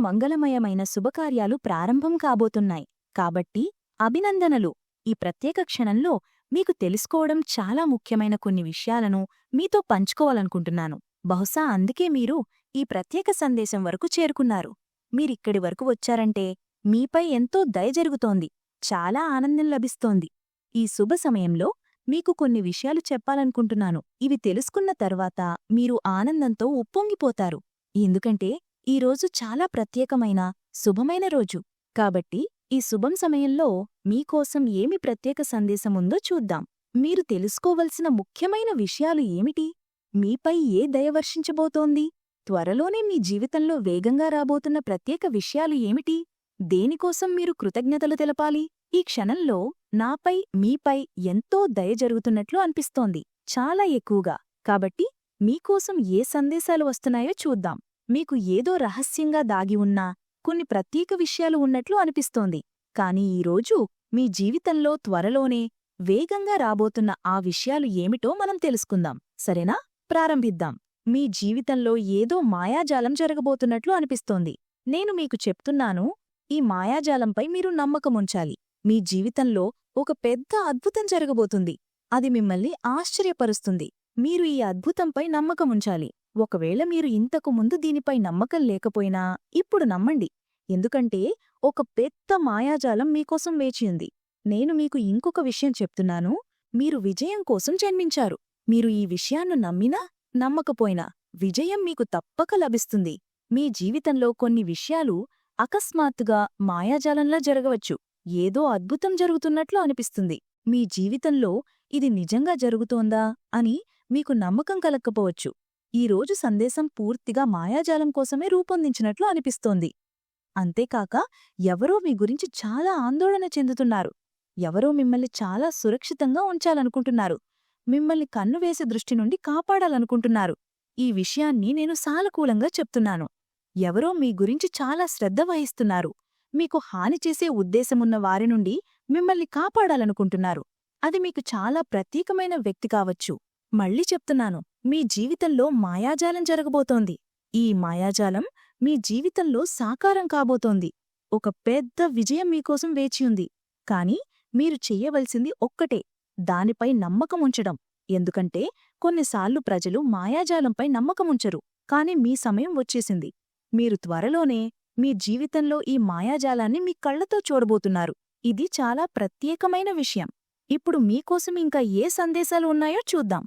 మంగళమయమైన శుభకార్యాలు ప్రారంభం కాబోతున్నాయి. కాబట్టి అభినందనలు. ఈ ప్రత్యేక క్షణంలో మీకు తెలుసుకోవడం చాలా ముఖ్యమైన కొన్ని విషయాలను మీతో పంచుకోవాలనుకుంటున్నాను. బహుశా అందుకే మీరు ఈ ప్రత్యేక సందేశం వరకు చేరుకున్నారు. మీరిక్కడి వరకు వచ్చారంటే మీపై ఎంతో దయ జరుగుతోంది. చాలా ఆనందం లభిస్తోంది. ఈ శుభ సమయంలో మీకు కొన్ని విషయాలు చెప్పాలనుకుంటున్నాను. ఇవి తెలుసుకున్న తర్వాత మీరు ఆనందంతో ఉప్పొంగిపోతారు. ఎందుకంటే ఈ రోజు చాలా ప్రత్యేకమైన శుభమైన రోజు. కాబట్టి ఈ శుభం సమయంలో మీకోసం ఏమి ప్రత్యేక సందేశముందో చూద్దాం. మీరు తెలుసుకోవలసిన ముఖ్యమైన విషయాలు ఏమిటి? మీపై ఏ దయ వర్షించబోతోంది? త్వరలోనే మీ జీవితంలో వేగంగా రాబోతున్న ప్రత్యేక విషయాలు ఏమిటి? దేనికోసం మీరు కృతజ్ఞతలు తెలపాలి? ఈ క్షణంలో నాపై మీపై ఎంతో దయ జరుగుతున్నట్లు అనిపిస్తోంది. చాలా ఎక్కువగా. కాబట్టి మీకోసం ఏ సందేశాలు వస్తున్నాయో చూద్దాం. మీకు ఏదో రహస్యంగా దాగి ఉన్నా కొన్ని ప్రత్యేక విషయాలు ఉన్నట్లు అనిపిస్తోంది. కాని ఈరోజు మీ జీవితంలో త్వరలోనే వేగంగా రాబోతున్న ఆ విషయాలు ఏమిటో మనం తెలుసుకుందాం. సరేనా? ప్రారంభిద్దాం. మీ జీవితంలో ఏదో మాయాజాలం జరగబోతున్నట్లు అనిపిస్తోంది. నేను మీకు చెప్తున్నాను ఈ మాయాజాలంపై మీరు నమ్మకముంచాలి. మీ జీవితంలో ఒక పెద్ద అద్భుతం జరగబోతుంది. అది మిమ్మల్ని ఆశ్చర్యపరుస్తుంది. మీరు ఈ అద్భుతంపై నమ్మకముంచాలి. ఒకవేళ మీరు ఇంతకు ముందు దీనిపై నమ్మకం లేకపోయినా ఇప్పుడు నమ్మండి. ఎందుకంటే ఒక పెద్ద మాయాజాలం మీకోసం వేచియుంది నేను మీకు ఇంకొక విషయం చెప్తున్నాను. మీరు విజయం కోసం జన్మించారు. మీరు ఈ విషయాన్ని నమ్మినా నమ్మకపోయినా విజయం మీకు తప్పక లభిస్తుంది. మీ జీవితంలో కొన్ని విషయాలు అకస్మాత్తుగా మాయాజాలంలా జరగవచ్చు. ఏదో అద్భుతం జరుగుతున్నట్లు అనిపిస్తుంది. మీ జీవితంలో ఇది నిజంగా జరుగుతోందా అని మీకు నమ్మకం కలక్కపోవచ్చు. ఈ రోజు సందేశం పూర్తిగా మాయాజాలం కోసమే రూపొందించినట్లు అనిపిస్తోంది. అంతేకాక ఎవరో మీ గురించి చాలా ఆందోళన చెందుతున్నారు. ఎవరో మిమ్మల్ని చాలా సురక్షితంగా ఉంచాలనుకుంటున్నారు. మిమ్మల్ని కన్నువేసే దృష్టి నుండి కాపాడాలనుకుంటున్నారు. ఈ విషయాన్ని నేను సానుకూలంగా చెప్తున్నాను. ఎవరో మీ గురించి చాలా శ్రద్ధ వహిస్తున్నారు. మీకు హాని చేసే ఉద్దేశమున్న వారి నుండి మిమ్మల్ని కాపాడాలనుకుంటున్నారు. అది మీకు చాలా ప్రత్యేకమైన వ్యక్తి కావచ్చు. మళ్ళీ చెప్తున్నాను మీ జీవితంలో మాయాజాలం జరగబోతోంది. ఈ మాయాజాలం మీ జీవితంలో సాకారం కాబోతోంది. ఒక పెద్ద విజయం మీకోసం వేచియుంది కాని మీరు చెయ్యవలసింది ఒక్కటే దానిపై నమ్మకముంచడం ఎందుకంటే కొన్నిసార్లు ప్రజలు మాయాజాలంపై నమ్మకముంచరు. కాని మీ సమయం వచ్చేసింది. మీరు త్వరలోనే మీ జీవితంలో ఈ మాయాజాలాన్ని మీ కళ్ళతో చూడబోతున్నారు. ఇది చాలా ప్రత్యేకమైన విషయం. ఇప్పుడు మీకోసం ఇంకా ఏ సందేశాలు ఉన్నాయో చూద్దాం.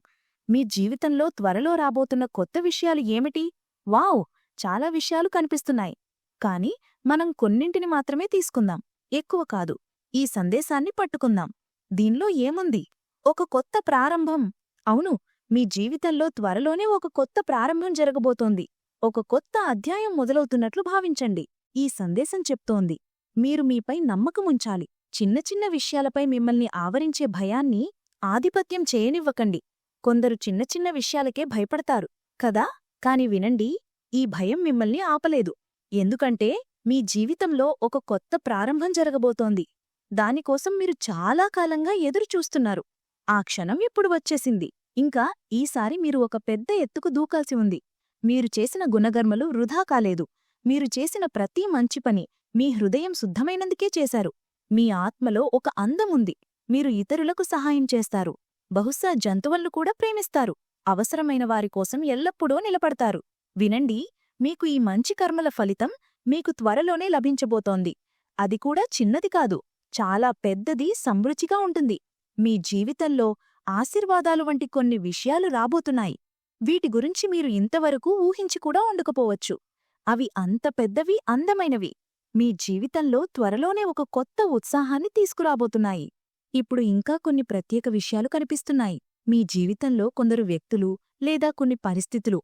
మీ జీవితంలో త్వరలో రాబోతున్న కొత్త విషయాలు ఏమిటి? వావ్! చాలా విషయాలు కనిపిస్తున్నాయి. కాని మనం కొన్నింటిని మాత్రమే తీసుకుందాం. ఎక్కువ కాదు. ఈ సందేశాన్ని పట్టుకుందాం. దీనిలో ఏముంది? ఒక కొత్త ప్రారంభం. అవును మీ జీవితంలో త్వరలోనే ఒక కొత్త ప్రారంభం జరగబోతోంది. ఒక కొత్త అధ్యాయం మొదలవుతున్నట్లు భావించండి. ఈ సందేశం చెప్తోంది. మీరు మీపై నమ్మకముంచాలి చిన్న చిన్న విషయాలపై మిమ్మల్ని ఆవరించే భయాన్ని ఆధిపత్యం చేయనివ్వకండి. కొందరు చిన్న చిన్న విషయాలకే భయపడతారు కదా? కాని వినండి ఈ భయం మిమ్మల్ని ఆపలేదు. ఎందుకంటే మీ జీవితంలో ఒక కొత్త ప్రారంభం జరగబోతోంది. దానికోసం మీరు చాలా కాలంగా ఎదురుచూస్తున్నారు ఆ క్షణం ఇప్పుడు వచ్చేసింది? ఇంకా ఈసారి మీరు ఒక పెద్ద ఎత్తుకు దూకాల్సి ఉంది. మీరు చేసిన గుణగర్మలు వృధా కాలేదు. మీరు చేసిన ప్రతి మంచి పని మీ హృదయం శుద్ధమైనందుకే చేశారు. మీ ఆత్మలో ఒక అందముంది మీరు ఇతరులకు సహాయం చేస్తారు. బహుశా జంతువులను కూడా ప్రేమిస్తారు. అవసరమైన వారి కోసం ఎల్లప్పుడూ నిలబడతారు. వినండి మీకు ఈ మంచి కర్మల ఫలితం మీకు త్వరలోనే లభించబోతోంది. అది కూడా చిన్నది కాదు చాలా పెద్దది సమృచిగా ఉంటుంది. మీ జీవితంలో ఆశీర్వాదాలు వంటి కొన్ని విషయాలు రాబోతున్నాయి. వీటి గురించి మీరు ఇంతవరకు ఊహించి కూడా ఉండకపోవచ్చు. అవి అంత పెద్దవి అందమైనవి. మీ జీవితంలో త్వరలోనే ఒక కొత్త ఉత్సాహాన్ని తీసుకురాబోతున్నాయి. ఇప్పుడు ఇంకా కొన్ని ప్రత్యేక విషయాలు కనిపిస్తున్నాయి. మీ జీవితంలో కొందరు వ్యక్తులు లేదా కొన్ని పరిస్థితులు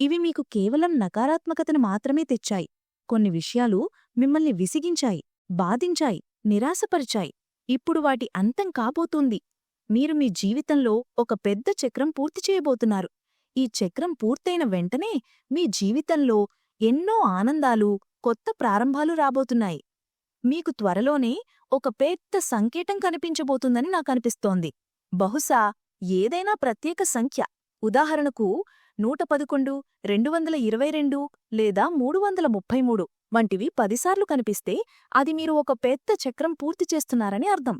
ఇవి మీకు కేవలం నకారాత్మకతను మాత్రమే తెచ్చాయి. కొన్ని విషయాలు మిమ్మల్ని విసిగించాయి బాధించాయి నిరాశపరిచాయి. ఇప్పుడు వాటి అంతం కాబోతోంది. మీరు మీ జీవితంలో ఒక పెద్ద చక్రం పూర్తి చేయబోతున్నారు. ఈ చక్రం పూర్తయిన వెంటనే మీ జీవితంలో ఎన్నో ఆనందాలు కొత్త ప్రారంభాలు రాబోతున్నాయి. మీకు త్వరలోనే ఒక పెద్ద సంకేతం కనిపించబోతుందని నాకనిపిస్తోంది. బహుశా ఏదైనా ప్రత్యేక సంఖ్య. ఉదాహరణకు నూట పదకొండు రెండు వందల ఇరవై రెండు లేదా మూడు వందల ముప్పై మూడు వంటివి పదిసార్లు కనిపిస్తే అది మీరు ఒక పెద్ద చక్రం పూర్తి చేస్తున్నారని అర్థం.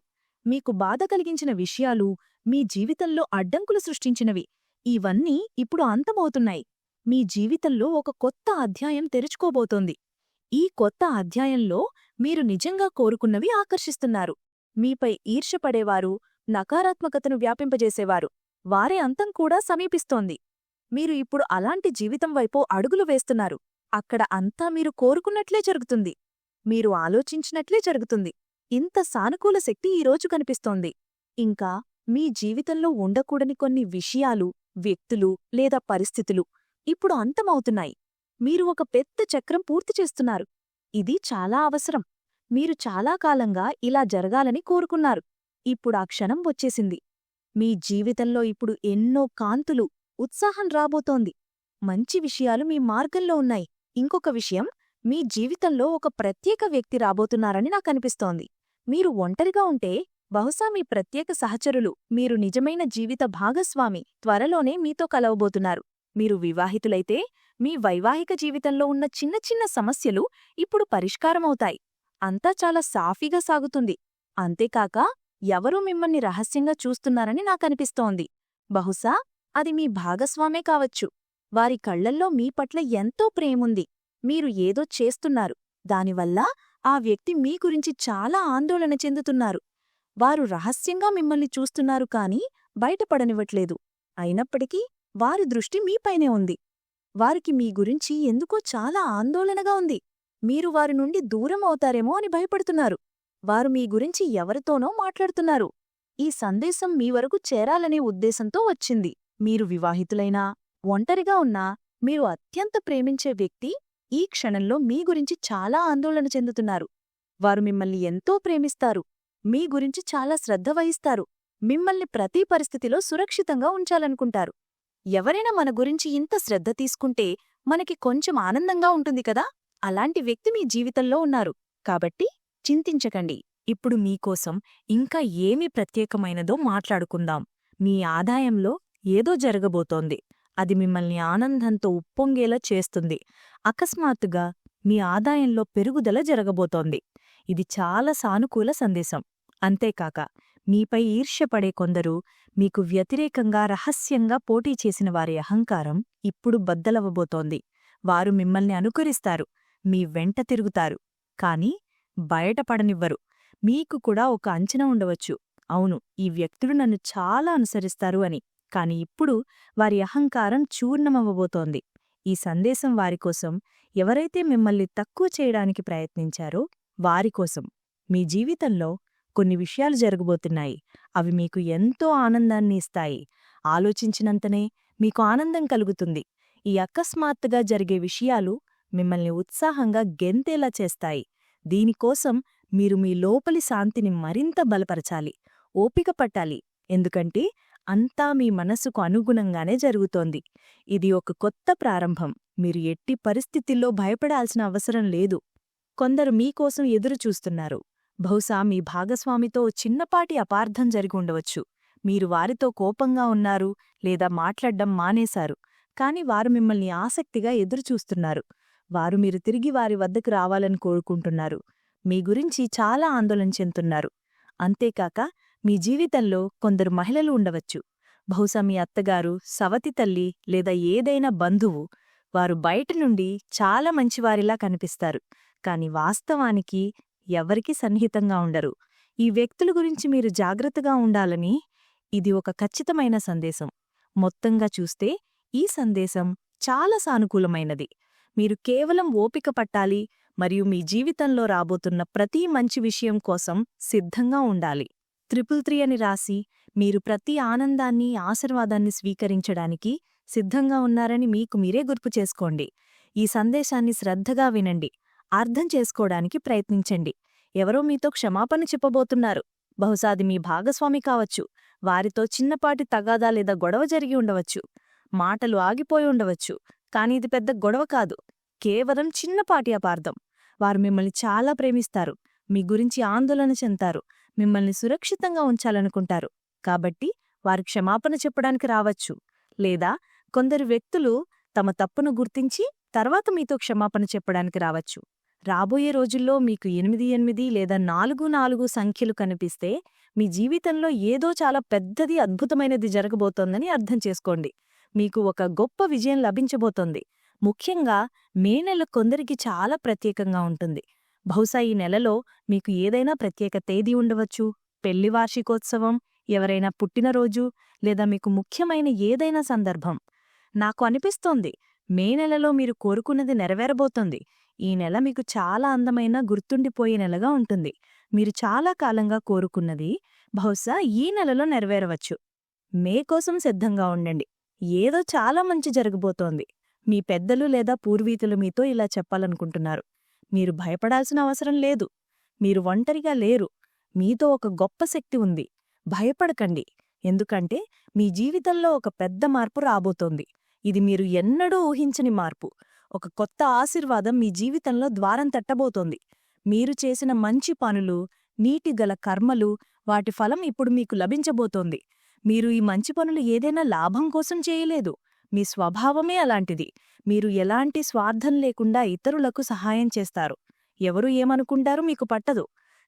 మీకు బాధ కలిగించిన విషయాలు మీ జీవితంలో అడ్డంకులు సృష్టించినవి. ఇవన్నీ ఇప్పుడు అంతమవుతున్నాయి. మీ జీవితంలో ఒక కొత్త అధ్యాయం తెరుచుకోబోతోంది. ఈ కొత్త అధ్యాయంలో మీరు నిజంగా కోరుకున్నవి ఆకర్షిస్తున్నారు. మీపై ఈర్షపడేవారు నకారాత్మకతను వ్యాపింపజేసేవారు వారే అంతం కూడా సమీపిస్తోంది. మీరు ఇప్పుడు అలాంటి జీవితం వైపు అడుగులు వేస్తున్నారు. అక్కడ అంతా మీరు కోరుకున్నట్లే జరుగుతుంది. మీరు ఆలోచించినట్లే జరుగుతుంది. ఇంత సానుకూల శక్తి ఈరోజు కనిపిస్తోంది. ఇంకా మీ జీవితంలో ఉండకూడని కొన్ని విషయాలు వ్యక్తులు లేదా పరిస్థితులు ఇప్పుడు అంతమవుతున్నాయి. మీరు ఒక పెద్ద చక్రం పూర్తి చేస్తున్నారు. ఇది చాలా అవసరం. మీరు చాలా కాలంగా ఇలా జరగాలని కోరుకున్నారు. ఇప్పుడు ఆ క్షణం వచ్చేసింది. మీ జీవితంలో ఇప్పుడు ఎన్నో కాంతులు ఉత్సాహం రాబోతోంది. మంచి విషయాలు మీ మార్గంలో ఉన్నాయి. ఇంకొక విషయం మీ జీవితంలో ఒక ప్రత్యేక వ్యక్తి రాబోతున్నారని నాకనిపిస్తోంది మీరు ఒంటరిగా ఉంటే బహుశా మీ ప్రత్యేక సహచరులు మీరు నిజమైన జీవిత భాగస్వామి త్వరలోనే మీతో కలవబోతున్నారు. మీరు వివాహితులైతే మీ వైవాహిక జీవితంలో ఉన్న చిన్న చిన్న సమస్యలు ఇప్పుడు పరిష్కారమవుతాయి. అంతా చాలా సాఫీగా సాగుతుంది. అంతేకాక ఎవరూ మిమ్మల్ని రహస్యంగా చూస్తున్నారని నాకనిపిస్తోంది. బహుశా అది మీ భాగస్వామే కావచ్చు. వారి కళ్ళల్లో మీ పట్ల ఎంతో ప్రేముంది. మీరు ఏదో చేస్తున్నారు. దానివల్ల ఆ వ్యక్తి మీ గురించి చాలా ఆందోళన చెందుతున్నారు. వారు రహస్యంగా మిమ్మల్ని చూస్తున్నారు కాని బయటపడనివ్వట్లేదు. అయినప్పటికీ వారి దృష్టి మీపైనే ఉంది. వారికి మీ గురించి ఎందుకో చాలా ఆందోళనగా ఉంది. మీరు వారి నుండి దూరం అవుతారేమో అని భయపడుతున్నారు. వారు మీ గురించి ఎవరితోనో మాట్లాడుతున్నారు. ఈ సందేశం మీ వరకు చేరాలనే ఉద్దేశంతో వచ్చింది. మీరు వివాహితులైనా ఒంటరిగా ఉన్నా మీరు అత్యంత ప్రేమించే వ్యక్తి ఈ క్షణంలో మీ గురించి చాలా ఆందోళన చెందుతున్నారు. వారు మిమ్మల్ని ఎంతో ప్రేమిస్తారు. మీ గురించి చాలా శ్రద్ధ వహిస్తారు. మిమ్మల్ని ప్రతి పరిస్థితిలో సురక్షితంగా ఉంచాలనుకుంటారు. ఎవరైనా మన గురించి ఇంత శ్రద్ధ తీసుకుంటే మనకి కొంచెం ఆనందంగా ఉంటుంది కదా? అలాంటి వ్యక్తి మీ జీవితంలో ఉన్నారు. కాబట్టి చింతించకండి. ఇప్పుడు మీకోసం ఇంకా ఏమి ప్రత్యేకమైనదో మాట్లాడుకుందాం. మీ ఆదాయంలో ఏదో జరగబోతోంది. అది మిమ్మల్ని ఆనందంతో ఉప్పొంగేలా చేస్తుంది. అకస్మాత్తుగా మీ ఆదాయంలో పెరుగుదల జరగబోతోంది. ఇది చాలా సానుకూల సందేశం. అంతేకాక మీపై ఈర్ష్యపడే కొందరు మీకు వ్యతిరేకంగా రహస్యంగా పోటీ చేసిన వారి అహంకారం ఇప్పుడు బద్దలవ్వబోతోంది. వారు మిమ్మల్ని అనుకరిస్తారు మీ వెంట తిరుగుతారు. కాని బయటపడనివ్వరు మీకు కూడా ఒక అంచనా ఉండవచ్చు. అవును ఈ వ్యక్తులు నన్ను చాలా అనుసరిస్తారు అని. కాని ఇప్పుడు వారి అహంకారం చూర్ణమవ్వబోతోంది. ఈ సందేశం వారికోసం ఎవరైతే మిమ్మల్ని తక్కువ చేయడానికి ప్రయత్నించారో వారికోసం మీ జీవితంలో కొన్ని విషయాలు జరగబోతున్నాయి. అవి మీకు ఎంతో ఆనందాన్ని ఇస్తాయి. ఆలోచించినంతనే మీకు ఆనందం కలుగుతుంది. ఈ అకస్మాత్తుగా జరిగే విషయాలు మిమ్మల్ని ఉత్సాహంగా గెంతేలా చేస్తాయి. దీనికోసం మీరు మీ లోపలి శాంతిని మరింత బలపరచాలి. ఓపిక పట్టాలి. ఎందుకంటే అంతా మీ మనసుకు అనుగుణంగానే జరుగుతోంది. ఇది ఒక కొత్త ప్రారంభం. మీరు ఎట్టి పరిస్థితుల్లో భయపడాల్సిన అవసరం లేదు. కొందరు మీకోసం ఎదురుచూస్తున్నారు బహుశా మీ భాగస్వామితో చిన్నపాటి అపార్థం జరిగి ఉండవచ్చు. మీరు వారితో కోపంగా ఉన్నారు లేదా మాట్లాడ్డం మానేశారు. కాని వారు మిమ్మల్ని ఆసక్తిగా ఎదురుచూస్తున్నారు వారు మీరు తిరిగి వారి వద్దకు రావాలని కోరుకుంటున్నారు. మీ గురించి చాలా ఆందోళన చెందుతున్నారు. అంతేకాక మీ జీవితంలో కొందరు మహిళలు ఉండవచ్చు. బహుశా మీ అత్తగారు సవతి తల్లి లేదా ఏదైనా బంధువు వారు బయట నుండి చాలా మంచివారిలా కనిపిస్తారు. కాని వాస్తవానికి ఎవరికీ సన్నిహితంగా ఉండరు. ఈ వ్యక్తుల గురించి మీరు జాగ్రత్తగా ఉండాలని ఇది ఒక ఖచ్చితమైన సందేశం. మొత్తంగా చూస్తే ఈ సందేశం చాలా సానుకూలమైనది. మీరు కేవలం ఓపిక పట్టాలి మరియు మీ జీవితంలో రాబోతున్న ప్రతి మంచి విషయం కోసం సిద్ధంగా ఉండాలి. త్రిపుల్ త్రీ అని రాసి మీరు ప్రతి ఆనందాన్ని ఆశీర్వాదాన్ని స్వీకరించడానికి సిద్ధంగా ఉన్నారని మీకు మీరే గుర్తు చేసుకోండి. ఈ సందేశాన్ని శ్రద్ధగా వినండి. అర్థం చేసుకోవడానికి ప్రయత్నించండి. ఎవరో మీతో క్షమాపణ చెప్పబోతున్నారు. బహుశా అది మీ భాగస్వామి కావచ్చు. వారితో చిన్నపాటి తగాదా లేదా గొడవ జరిగి ఉండవచ్చు. మాటలు ఆగిపోయి ఉండవచ్చు. కాని ఇది పెద్ద గొడవ కాదు. కేవలం చిన్నపాటి అపార్థం. వారు మిమ్మల్ని చాలా ప్రేమిస్తారు. మీ గురించి ఆందోళన చెందుతారు. మిమ్మల్ని సురక్షితంగా ఉంచాలనుకుంటారు. కాబట్టి వారు క్షమాపణ చెప్పడానికి రావచ్చు. లేదా కొందరు వ్యక్తులు తమ తప్పును గుర్తించి తర్వాత మీతో క్షమాపణ చెప్పడానికి రావచ్చు. రాబోయే రోజుల్లో మీకు ఎనిమిది ఎనిమిది లేదా నాలుగు నాలుగు సంఖ్యలు కనిపిస్తే మీ జీవితంలో ఏదో చాలా పెద్దది అద్భుతమైనది జరగబోతోందని అర్థం చేసుకోండి. మీకు ఒక గొప్ప విజయం లభించబోతోంది. ముఖ్యంగా మే నెల కొందరికి చాలా ప్రత్యేకంగా ఉంటుంది. బహుశా ఈ నెలలో మీకు ఏదైనా ప్రత్యేక తేదీ ఉండవచ్చు. పెళ్ళి వార్షికోత్సవం ఎవరైనా పుట్టినరోజు లేదా మీకు ముఖ్యమైన ఏదైనా సందర్భం. నాకు అనిపిస్తోంది మే నెలలో మీరు కోరుకున్నది నెరవేరబోతోంది. ఈ నెల మీకు చాలా అందమైన గుర్తుండిపోయే నెలగా ఉంటుంది. మీరు చాలా కాలంగా కోరుకున్నది బహుశా ఈ నెలలో నెరవేరవచ్చు. మే కోసం సిద్ధంగా ఉండండి. ఏదో చాలా మంచి జరగబోతోంది. మీ పెద్దలు లేదా పూర్వీకులు మీతో ఇలా చెప్పాలనుకుంటున్నారు. మీరు భయపడాల్సిన అవసరం లేదు. మీరు ఒంటరిగా లేరు. మీతో ఒక గొప్ప శక్తి ఉంది. భయపడకండి. ఎందుకంటే మీ జీవితంలో ఒక పెద్ద మార్పు రాబోతోంది. ఇది మీరు ఎన్నడూ ఊహించని మార్పు. ఒక కొత్త ఆశీర్వాదం మీ జీవితంలో ద్వారం తట్టబోతోంది. మీరు చేసిన మంచి పనులు నీటిగల కర్మలు వాటి ఫలం ఇప్పుడు మీకు లభించబోతోంది. మీరు ఈ మంచి పనులు ఏదైనా లాభం కోసం చేయలేదు. మీ స్వభావమే అలాంటిది. మీరు ఎలాంటి స్వార్థం లేకుండా ఇతరులకు సహాయం చేస్తారు. ఎవరు ఏమనుకుంటారో మీకు పట్టదు.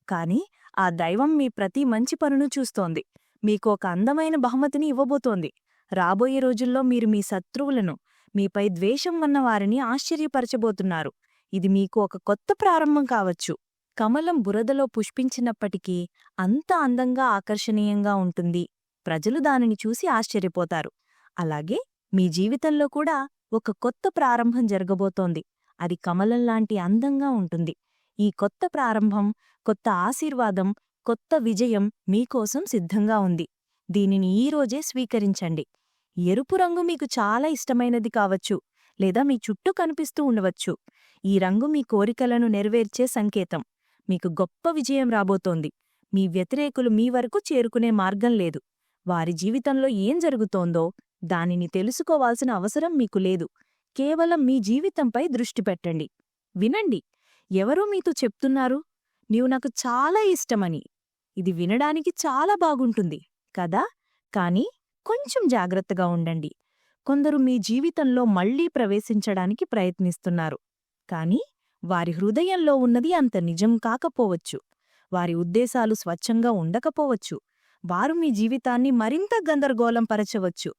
కాని ఆ దైవం మీ ప్రతి మంచి పనును చూస్తోంది. మీకు ఒక అందమైన బహుమతిని ఇవ్వబోతోంది. రాబోయే రోజుల్లో మీరు మీ శత్రువులను మీపై ద్వేషం ఉన్నవారిని ఆశ్చర్యపరచబోతున్నారు. ఇది మీకు ఒక కొత్త ప్రారంభం కావచ్చు. కమలం బురదలో పుష్పించినప్పటికీ అంత అందంగా ఆకర్షణీయంగా ఉంటుంది. ప్రజలు దానిని చూసి ఆశ్చర్యపోతారు. అలాగే మీ జీవితంలో కూడా ఒక కొత్త ప్రారంభం జరగబోతోంది. అది కమలంలాంటి అందంగా ఉంటుంది. ఈ కొత్త ప్రారంభం కొత్త ఆశీర్వాదం కొత్త విజయం మీకోసం సిద్ధంగా ఉంది. దీనిని ఈరోజే స్వీకరించండి. ఎరుపు రంగు మీకు చాలా ఇష్టమైనది కావచ్చు లేదా మీ చుట్టూ కనిపిస్తూ ఉండవచ్చు. ఈ రంగు మీ కోరికలను నెరవేర్చే సంకేతం. మీకు గొప్ప విజయం రాబోతోంది. మీ వ్యతిరేకులు మీ వరకు చేరుకునే మార్గం లేదు. వారి జీవితంలో ఏం జరుగుతోందో దానిని తెలుసుకోవాల్సిన అవసరం మీకు లేదు. కేవలం మీ జీవితంపై దృష్టి పెట్టండి. వినండి. ఎవరో మీతో చెప్తున్నారు? నీవు నాకు చాలా ఇష్టమని. ఇది వినడానికి చాలా బాగుంటుంది. కదా? కానీ కొంచెం జాగ్రత్తగా ఉండండి. కొందరు మీ జీవితంలో మళ్ళీ ప్రవేశించడానికి ప్రయత్నిస్తున్నారు. కాని వారి హృదయంలో ఉన్నది అంత నిజం కాకపోవచ్చు. వారి ఉద్దేశాలు స్వచ్ఛంగా ఉండకపోవచ్చు. వారు మీ జీవితాన్ని మరింత గందరగోళం పరచవచ్చు.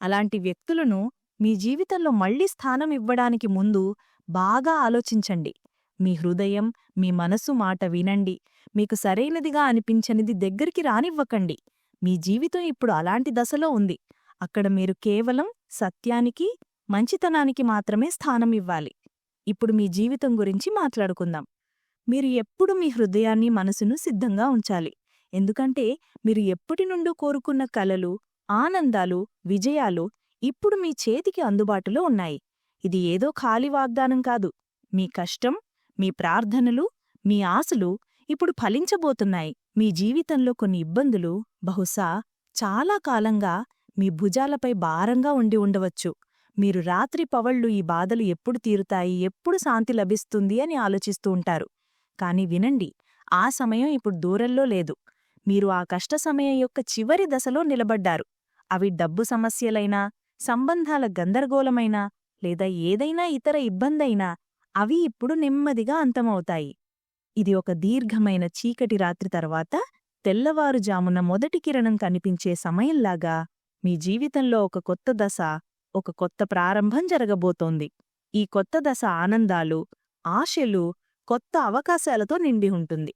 అలాంటి వ్యక్తులను మీ జీవితంలో మళ్ళీ స్థానం ఇవ్వడానికి ముందు బాగా ఆలోచించండి. మీ హృదయం మీ మనసు మాట వినండి. మీకు సరైనదిగా అనిపించనిది దగ్గరికి రానివ్వకండి. మీ జీవితం ఇప్పుడు అలాంటి దశలో ఉంది. అక్కడ మీరు కేవలం సత్యానికి మంచితనానికి మాత్రమే స్థానం ఇవ్వాలి. ఇప్పుడు మీ జీవితం గురించి మాట్లాడుకుందాం. మీరు ఎప్పుడు మీ హృదయాన్ని మనసును సిద్ధంగా ఉంచాలి? ఎందుకంటే మీరు ఎప్పటి నుండో కోరుకున్న కలలు ఆనందాలు విజయాలు ఇప్పుడు మీ చేతికి అందుబాటులో ఉన్నాయి. ఇది ఏదో ఖాళీ వాగ్దానం కాదు. మీ కష్టం మీ ప్రార్థనలు మీ ఆశలు ఇప్పుడు ఫలించబోతున్నాయి. మీ జీవితంలో కొన్ని ఇబ్బందులు బహుశా చాలా కాలంగా మీ భుజాలపై భారంగా ఉండి ఉండవచ్చు. మీరు రాత్రి పవళ్ళు ఈ బాధలు ఎప్పుడు తీరుతాయి ఎప్పుడు శాంతి లభిస్తుంది అని ఆలోచిస్తూ ఉంటారు. కాని వినండి ఆ సమయం ఇప్పుడు దూరంలో లేదు. మీరు ఆ కష్ట సమయం యొక్క చివరి దశలో నిలబడ్డారు. అవి డబ్బు సమస్యలైనా సంబంధాల గందరగోళమైనా లేదా ఏదైనా ఇతర ఇబ్బందైనా అవి ఇప్పుడు నెమ్మదిగా అంతమవుతాయి. ఇది ఒక దీర్ఘమైన చీకటి రాత్రి తర్వాత తెల్లవారుజామున మొదటి కిరణం కనిపించే సమయంలాగా మీ జీవితంలో ఒక కొత్త దశ ఒక కొత్త ప్రారంభం జరగబోతోంది. ఈ కొత్త దశ ఆనందాలు ఆశలు కొత్త అవకాశాలతో నిండి ఉంటుంది.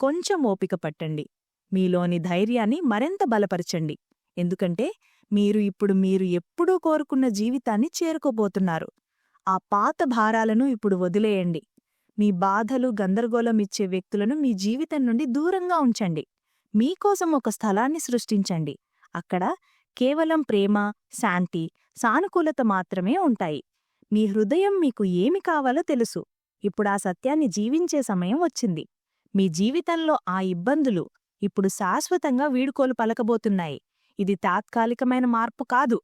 కొంచెం ఓపిక పట్టండి. మీలోని ధైర్యాన్ని మరింత బలపరచండి. ఎందుకంటే మీరు ఇప్పుడు మీరు ఎప్పుడూ కోరుకున్న జీవితాన్ని చేరుకోబోతున్నారు. ఆ పాత భారాలను ఇప్పుడు వదిలేయండి. మీ బాధలు గందరగోళమిచ్చే వ్యక్తులను మీ జీవితం నుండి దూరంగా ఉంచండి. మీకోసం ఒక స్థలాన్ని సృష్టించండి. అక్కడ కేవలం ప్రేమ శాంతి సానుకూలత మాత్రమే ఉంటాయి. మీ హృదయం మీకు ఏమి కావాలో తెలుసు. ఇప్పుడు ఆ సత్యాన్ని జీవించే సమయం వచ్చింది. మీ జీవితంలో ఆ ఇబ్బందులు ఇప్పుడు శాశ్వతంగా వీడుకోలు పలకబోతున్నాయి. ఇది తాత్కాలికమైన మార్పు కాదు.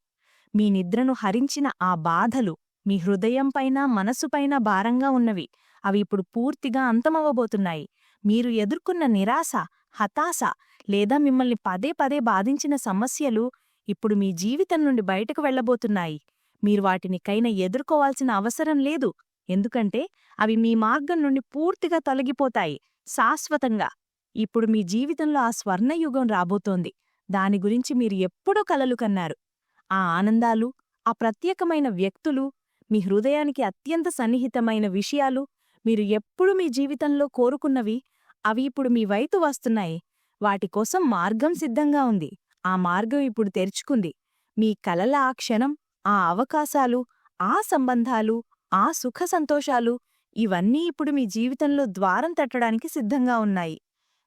మీ నిద్రను హరించిన ఆ బాధలు మీ హృదయంపైన మనసుపైన భారంగా ఉన్నవి. అవి ఇప్పుడు పూర్తిగా అంతమవ్వబోతున్నాయి. మీరు ఎదుర్కొన్న నిరాశ హతాశ లేదా మిమ్మల్ని పదే పదే బాధించిన సమస్యలు ఇప్పుడు మీ జీవితం నుండి బయటకు వెళ్ళబోతున్నాయి మీరు వాటినికైనా ఎదుర్కోవాల్సిన అవసరం లేదు. ఎందుకంటే అవి మీ మార్గం నుండి పూర్తిగా తొలగిపోతాయి. శాశ్వతంగా. ఇప్పుడు మీ జీవితంలో ఆ స్వర్ణయుగం రాబోతోంది. దాని గురించి మీరు ఎప్పుడో కలలు కన్నారు. ఆ ఆనందాలు ఆ ప్రత్యేకమైన వ్యక్తులు మీ హృదయానికి అత్యంత సన్నిహితమైన విషయాలు మీరు ఎప్పుడు మీ జీవితంలో కోరుకున్నవి అవి ఇప్పుడు మీ వైపు వస్తున్నాయి. వాటి కోసం మార్గం సిద్ధంగా ఉంది. ఆ మార్గం ఇప్పుడు తెరుచుకుంది. మీ కలల ఆ క్షణం ఆ అవకాశాలు ఆ సంబంధాలు ఆ సుఖ సంతోషాలు ఇవన్నీ ఇప్పుడు మీ జీవితంలో ద్వారం తట్టడానికి సిద్ధంగా ఉన్నాయి.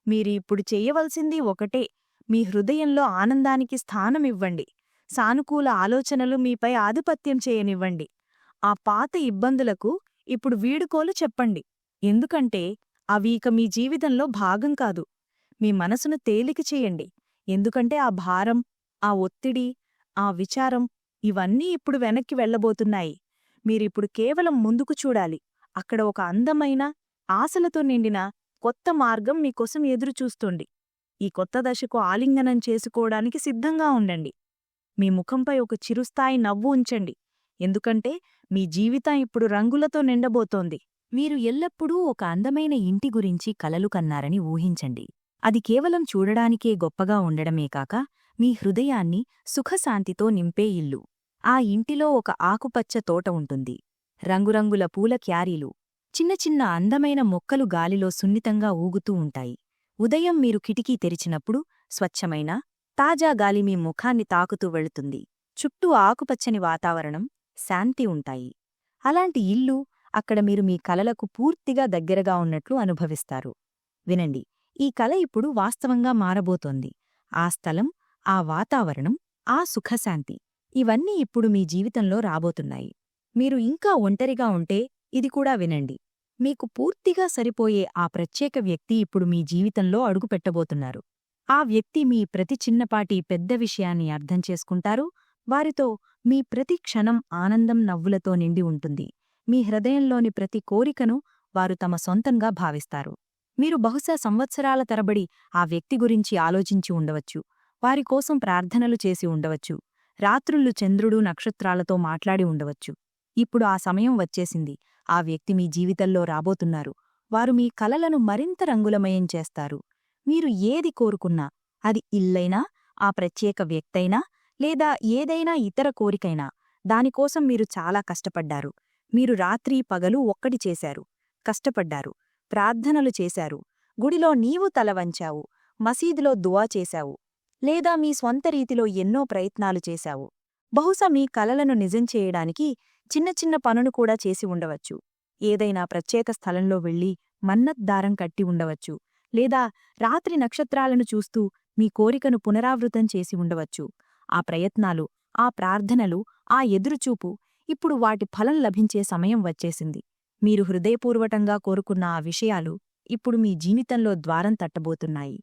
మీరు ఇప్పుడు చేయవలసింది ఒకటే మీ హృదయంలో ఆనందానికి స్థానమివ్వండి సానుకూల ఆలోచనలు మీపై ఆధిపత్యం చేయనివ్వండి. ఆ పాత ఇబ్బందులకు ఇప్పుడు వీడుకోలు చెప్పండి. ఎందుకంటే అవి ఇక మీ జీవితంలో భాగం కాదు. మీ మనసును తేలిక చేయండి. ఎందుకంటే ఆ భారం ఆ ఒత్తిడి ఆ విచారం ఇవన్నీ ఇప్పుడు వెనక్కి వెళ్ళబోతున్నాయి మీరిప్పుడు కేవలం ముందుకు చూడాలి. అక్కడ ఒక అందమైన ఆశలతో నిండిన కొత్త మార్గం మీకోసం ఎదురుచూస్తోంది. ఈ కొత్త దశకు ఆలింగనం చేసుకోవడానికి సిద్ధంగా ఉండండి. మీ ముఖంపై ఒక చిరుస్థాయి నవ్వు ఉంచండి. ఎందుకంటే మీ జీవితం ఇప్పుడు రంగులతో నిండబోతోంది. మీరు ఎల్లప్పుడూ ఒక అందమైన ఇంటి గురించి కలలు కన్నారని ఊహించండి. అది కేవలం చూడడానికే గొప్పగా ఉండడమే కాక మీ హృదయాన్ని సుఖశాంతితో నింపే ఇల్లు. ఆ ఇంటిలో ఒక ఆకుపచ్చ తోట ఉంటుంది. రంగురంగుల పూల క్యారీలు చిన్న చిన్న అందమైన మొక్కలు గాలిలో సున్నితంగా ఊగుతూ ఉంటాయి. ఉదయం మీరు కిటికీ తెరిచినప్పుడు స్వచ్ఛమైన తాజా గాలి మీ ముఖాన్ని తాకుతూ వెళుతుంది. చుట్టూ ఆకుపచ్చని వాతావరణం శాంతి ఉంటాయి. అలాంటి ఇల్లు అక్కడ మీరు మీ కలలకు పూర్తిగా దగ్గరగా ఉన్నట్లు అనుభవిస్తారు. వినండి ఈ కల ఇప్పుడు వాస్తవంగా మారబోతోంది. ఆ స్థలం ఆ వాతావరణం ఆ సుఖశాంతి ఇవన్నీ ఇప్పుడు మీ జీవితంలో రాబోతున్నాయి. మీరు ఇంకా ఒంటరిగా ఉంటే ఇది కూడా వినండి. మీకు పూర్తిగా సరిపోయే ఆ ప్రత్యేక వ్యక్తి ఇప్పుడు మీ జీవితంలో అడుగుపెట్టబోతున్నారు. ఆ వ్యక్తి మీ ప్రతి చిన్నపాటి పెద్ద విషయాన్ని అర్థం చేసుకుంటారు వారితో మీ ప్రతి క్షణం ఆనందం నవ్వులతో నిండి ఉంటుంది. మీ హృదయంలోని ప్రతి కోరికను వారు తమ సొంతంగా భావిస్తారు. మీరు బహుశా సంవత్సరాల తరబడి ఆ వ్యక్తి గురించి ఆలోచించి ఉండవచ్చు. వారి కోసం ప్రార్థనలు చేసి ఉండవచ్చు. రాత్రుళ్ళు చంద్రుడు నక్షత్రాలతో మాట్లాడి ఉండవచ్చు. ఇప్పుడు ఆ సమయం వచ్చేసింది. ఆ వ్యక్తి మీ జీవితంలో రాబోతున్నారు. వారు మీ కలలను మరింత రంగులమయం చేస్తారు. మీరు ఏది కోరుకున్నా అది ఇల్లైనా ఆ ప్రత్యేక వ్యక్తైనా లేదా ఏదైనా ఇతర కోరికైనా దానికోసం మీరు చాలా కష్టపడ్డారు. మీరు రాత్రి పగలు ఒక్కటి చేశారు. కష్టపడ్డారు. ప్రార్థనలు చేశారు. గుడిలో నీవు తల వంచావు. మసీదులో దువా చేశావు. లేదా మీ స్వంత రీతిలో ఎన్నో ప్రయత్నాలు చేశావు. బహుశా మీ కలలను నిజం చేయడానికి చిన్న చిన్న పనును కూడా చేసి ఉండవచ్చు. ఏదైనా ప్రత్యేక స్థలంలో వెళ్ళి మన్నద్దారం కట్టి ఉండవచ్చు. లేదా రాత్రి నక్షత్రాలను చూస్తూ మీ కోరికను పునరావృతం చేసి ఉండవచ్చు. ఆ ప్రయత్నాలు ఆ ప్రార్థనలు ఆ ఎదురుచూపు ఇప్పుడు వాటి ఫలం లభించే సమయం వచ్చేసింది. మీరు హృదయపూర్వకంగా కోరుకున్న ఆ విషయాలు ఇప్పుడు మీ జీవితంలో ద్వారం తట్టబోతున్నాయి.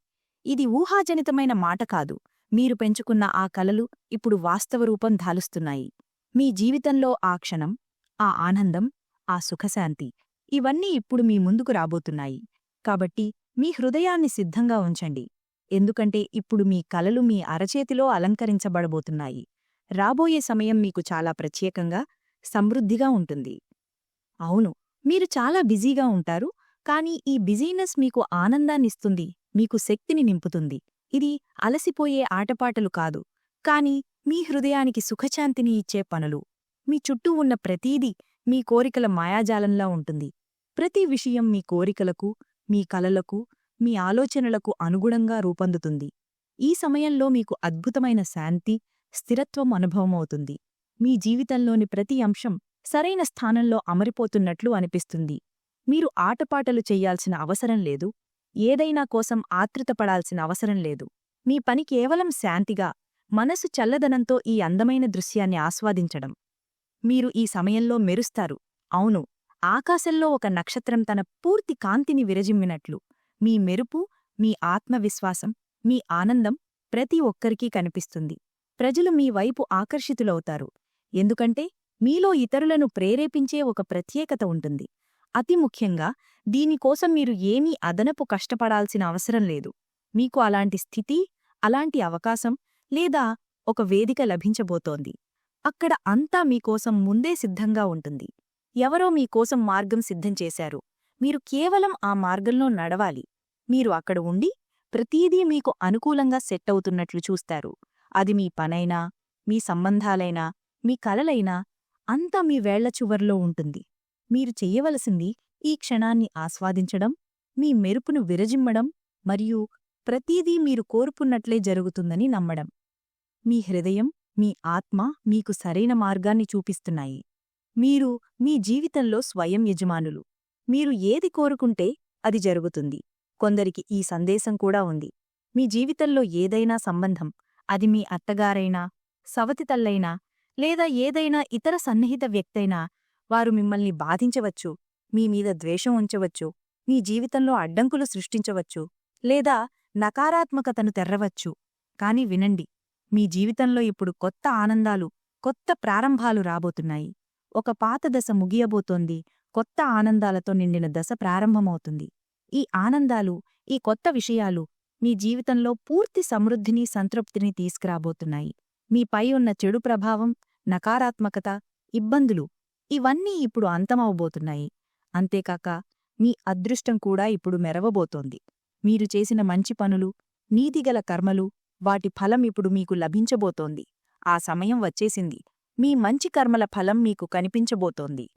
ఇది ఊహాజనితమైన మాట కాదు. మీరు పెంచుకున్న ఆ కలలు ఇప్పుడు వాస్తవ రూపం ధాలుస్తున్నాయి. మీ జీవితంలో ఆ క్షణం ఆ ఆనందం ఆ సుఖశాంతి ఇవన్నీ ఇప్పుడు మీ ముందుకు రాబోతున్నాయి. కాబట్టి మీ హృదయాన్ని సిద్ధంగా ఉంచండి. ఎందుకంటే ఇప్పుడు మీ కలలు మీ అరచేతిలో అలంకరించబడబోతున్నాయి. రాబోయే సమయం మీకు చాలా ప్రత్యేకంగా సమృద్ధిగా ఉంటుంది. అవును మీరు చాలా బిజీగా ఉంటారు కానీ ఈ బిజీనెస్ మీకు ఆనందాన్నిస్తుంది మీకు శక్తిని నింపుతుంది. ఇది అలసిపోయే ఆటపాటలు కాదు కాని మీ హృదయానికి సుఖశాంతిని ఇచ్చే పనులు. మీ చుట్టూ ఉన్న ప్రతీదీ మీ కోరికల మాయాజాలంలా ఉంటుంది. ప్రతి విషయం మీ కోరికలకు మీ కలలకు మీ ఆలోచనలకు అనుగుణంగా రూపొందుతుంది. ఈ సమయంలో మీకు అద్భుతమైన శాంతి స్థిరత్వం అనుభవమవుతుంది. మీ జీవితంలోని ప్రతి అంశం సరైన స్థానంలో అమరిపోతున్నట్లు అనిపిస్తుంది. మీరు ఆటపాటలు చెయ్యాల్సిన అవసరం లేదు. ఏదైనా కోసం ఆతృతపడాల్సిన అవసరం లేదు. మీ పని కేవలం శాంతిగా మనసు చల్లదనంతో ఈ అందమైన దృశ్యాన్ని ఆస్వాదించడం. మీరు ఈ సమయంలో మెరుస్తారు. అవును ఆకాశంలో ఒక నక్షత్రం తన పూర్తి కాంతిని విరజిమ్మినట్లు. మీ మెరుపు మీ ఆత్మవిశ్వాసం మీ ఆనందం ప్రతి ఒక్కరికీ కనిపిస్తుంది. ప్రజలు మీ వైపు ఆకర్షితులవుతారు. ఎందుకంటే మీలో ఇతరులను ప్రేరేపించే ఒక ప్రత్యేకత ఉంటుంది. అతి ముఖ్యంగా దీనికోసం మీరు ఏమీ అదనపు కష్టపడాల్సిన అవసరం లేదు. మీకు అలాంటి స్థితి అలాంటి అవకాశం లేదా ఒక వేదిక లభించబోతోంది. అక్కడ అంతా మీకోసం ముందే సిద్ధంగా ఉంటుంది. ఎవరో మీకోసం మార్గం సిద్ధం చేశారు. మీరు కేవలం ఆ మార్గంలో నడవాలి. మీరు అక్కడ ఉండి ప్రతీదీ మీకు అనుకూలంగా సెట్ అవుతున్నట్లు చూస్తారు. అది మీ పనైనా మీ సంబంధాలైనా మీ కలలైనా అంతా మీ వేళ్ళ చివర్లో ఉంటుంది. మీరు చెయ్యవలసింది ఈ క్షణాన్ని ఆస్వాదించడం మీ మెరుపును విరజిమ్మడం మరియు ప్రతీదీ మీరు కోరుకున్నట్లే జరుగుతుందని నమ్మడం. మీ హృదయం మీ ఆత్మ మీకు సరైన మార్గాన్ని చూపిస్తున్నాయి. మీరు మీ జీవితంలో స్వయం యజమానులు. మీరు ఏది కోరుకుంటే అది జరుగుతుంది. కొందరికి ఈ సందేశం కూడా ఉంది. మీ జీవితంలో ఏదైనా సంబంధం అది మీ అత్తగారైనా సవతితల్లైనా లేదా ఏదైనా ఇతర సన్నిహిత వ్యక్తైనా వారు మిమ్మల్ని బాధించవచ్చు మీ మీద ద్వేషం ఉంచవచ్చు మీ జీవితంలో అడ్డంకులు సృష్టించవచ్చు లేదా నకారాత్మకతను తెర్రవచ్చు కాని వినండి మీ జీవితంలో ఇప్పుడు కొత్త ఆనందాలు కొత్త ప్రారంభాలు రాబోతున్నాయి. ఒక పాత దశ ముగియబోతోంది. కొత్త ఆనందాలతో నిండిన దశ ప్రారంభమవుతుంది. ఈ ఆనందాలు ఈ కొత్త విషయాలు మీ జీవితంలో పూర్తి సమృద్ధిని సంతృప్తిని తీసుకురాబోతున్నాయి. మీపై ఉన్న చెడు ప్రభావం నకారాత్మకత ఇబ్బందులు ఇవన్నీ ఇప్పుడు అంతమవబోతున్నాయి. అంతేకాక మీ అదృష్టం కూడా ఇప్పుడు మెరవబోతోంది. మీరు చేసిన మంచి పనులు నీతిగల కర్మలు వాటి ఫలం ఇప్పుడు మీకు లభించబోతోంది. ఆ సమయం వచ్చేసింది. మీ మంచి కర్మల ఫలం మీకు కనిపించబోతోంది.